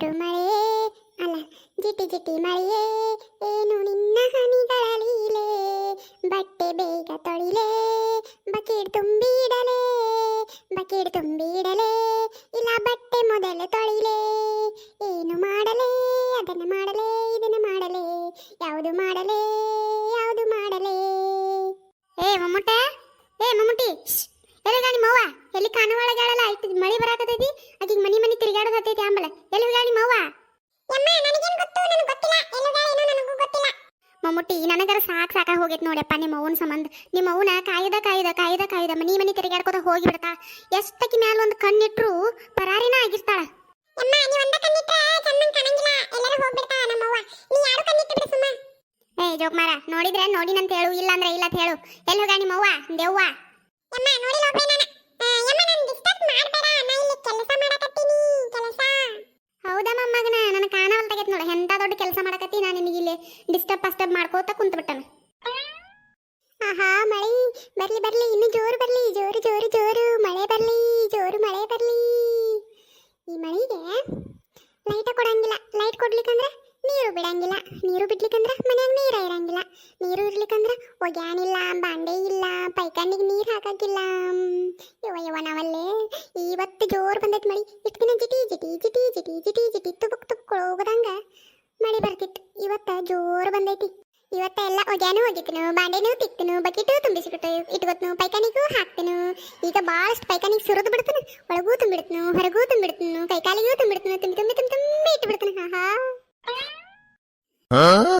ಜಾರು ಮಳೆಯೇ. ಅಲ್ಲ, ಜಿಟಿ ಜಿಟಿ ಮಳೆಯೇ. ಏನು ನಿನ್ನ ಹನಿಗಳ ಲೀಲೆ ಬಟ್ಟೆ ಬೇಗ ತೊಳಿಲೆ. ಬಕೀಡ್ ತುಂಬಿಡಲೆ. ಬಕೀಡ್ ತುಂಬಿಡಲೆ. ಇಲ್ಲ, ಬಟ್ಟೆ ಮೊದಲು ತೊಳಿಲೆ. ಏನು ಮಾಡಲೆ? ಅದನ್ನು ಮಾಡಲೆ, ಇದನ್ನು ಮಾಡಲೆ. ಯಾವುದು ಮಾಡಲೆ? ಯಾವುದು ಮಾಡಲೆ? ಏ ಮಮ್ಮುಟ್ಟೆ ಮಮ್ಮುಟ್ಟಿ ನನಗರ ಸಾಕ್ ಸಾಕ ಹೋಗೈತ್ ನೋಡಪ್ಪ ನಿಮ್ಮ ಅವನ ಸಂಬಂಧ. ನಿಮ್ಮ ಅವನ ಕಾಯ್ದ ಕಾಯ್ದ ಕಾಯ್ದ ಕಾಯ್ದ ಮನಿ ಮನಿ ತಿರುಗಾಡ್ಕೋತ ಹೋಗಿ ಬಿಡ್ತಾ ಎಷ್ಟಕ್ಕೆ ಮ್ಯಾಲ ಒಂದು ಕಣ್ಣಿಟ್ರು ಪರಾರಿನ ಆಗಿರ್ತಾಳ. ಏ ಜೋಕ್ಮಾರ ನೋಡಿದ್ರೆ ನೋಡಿನಂತ ಹೇಳು ಇಲ್ಲ ಅಂದ್ರೆ ಇಲ್ಲ ಅಂತ ಹೇಳು. ಎಲ್ಲಿ ಹೋಗ ನಿಮ್ಮ ಅವ್ವ? ದೆವ್ವ? ಇಲ್ಲಿ ಡಿಸ್ಟರ್ಬ್ ಪಸ್ಟರ್ಬ್ ಮಾಡ್ಕೋತ ಕುಂತ ಬಿಟ್ಟನ ಆಹಾ, ಮಳೆ. ಬರ್ಲಿ ಬರ್ಲಿ. ಇನ್ನು ಜೋರು ಬರ್ಲಿ. ಜೋರು ಜೋರು ಜೋರು. ಮಳೆ ಬರ್ಲಿ. ಜೋರು ಮಳೆ ಬರ್ಲಿ. ಈ ಮಳೆಗೆ ಲೈಟ ಕೊಡಂಗಿಲ್ಲ. ಲೈಟ್ ಕೊಡ್ಲಿಕ್ಕಂದ್ರೆ ನೀರು ಬಿಡಂಗಿಲ್ಲ. ನೀರು ಬಿಡ್ಲಿಕ್ಕಂದ್ರೆ ಮನ್ಯಾಗ ನೀರ ಇರಂಗಿಲ್ಲ. ನೀರು ಇರ್ಲಿಕ್ಕಂದ್ರೆ ಒಗ್ಯಾನಿಲ್ಲ, ಬಾಂಡೆ ಇಲ್ಲ ಪೈಖಾನಿಗೆ ನೀರು ಹಾಕಕ್ಕಿಲ್ಲ. ಯವ ಯವ ನಾವಲ್ಲೇ. ಇವತ್ತು ಜೋರು ಬಂದೈತೆ ಮಳಿ. ಇಷ್ಟು ದಿನ ಜಿಟಿ ಜಿಟಿ ಜಿಟಿ ಜಿಟಿ ಜಿಟಿ ಜಿಟಿ, ತುಬುಕ್ ಹೋಗದಂಗ ಮಳಿ ಬರ್ತಿತ್ತು. ಇವತ್ತ ಜೋರು ಬಂದೈತಿ. ಇವತ್ತ ಎಲ್ಲ ಒಗ್ಯಾನು ಒಗಿತನು ಬಾಂಡೆನೂ ತಿಕ್ತನು, ಬಕೆಟು ತುಂಬಿಸಿಬಿಟ್ಟು ಇಟ್ಕೊತ್ನು ಪೈಕಾನಿಗೂ ಹಾಕ್ತನು. ಈಗ ಭಾಳಷ್ಟು ಪೈಕಾನಿಗೆ ಸುರಿದು ಬಿಡ್ತನು, ಒಳಗೂ ತುಂಬಿಡ್ತನು, ಹೊರಗೂ ತುಂಬಿಡ್ತನು, ಕೈಕಾಲಿಗೂ ತುಂಬಿಡ್ತನು ತುಂಬಿ ತುಂಬಿ ತುಂಬಿ ತುಂಬಿ ಇಟ್ಬಿಡ್ತನು ಹಾ. ಹಾ?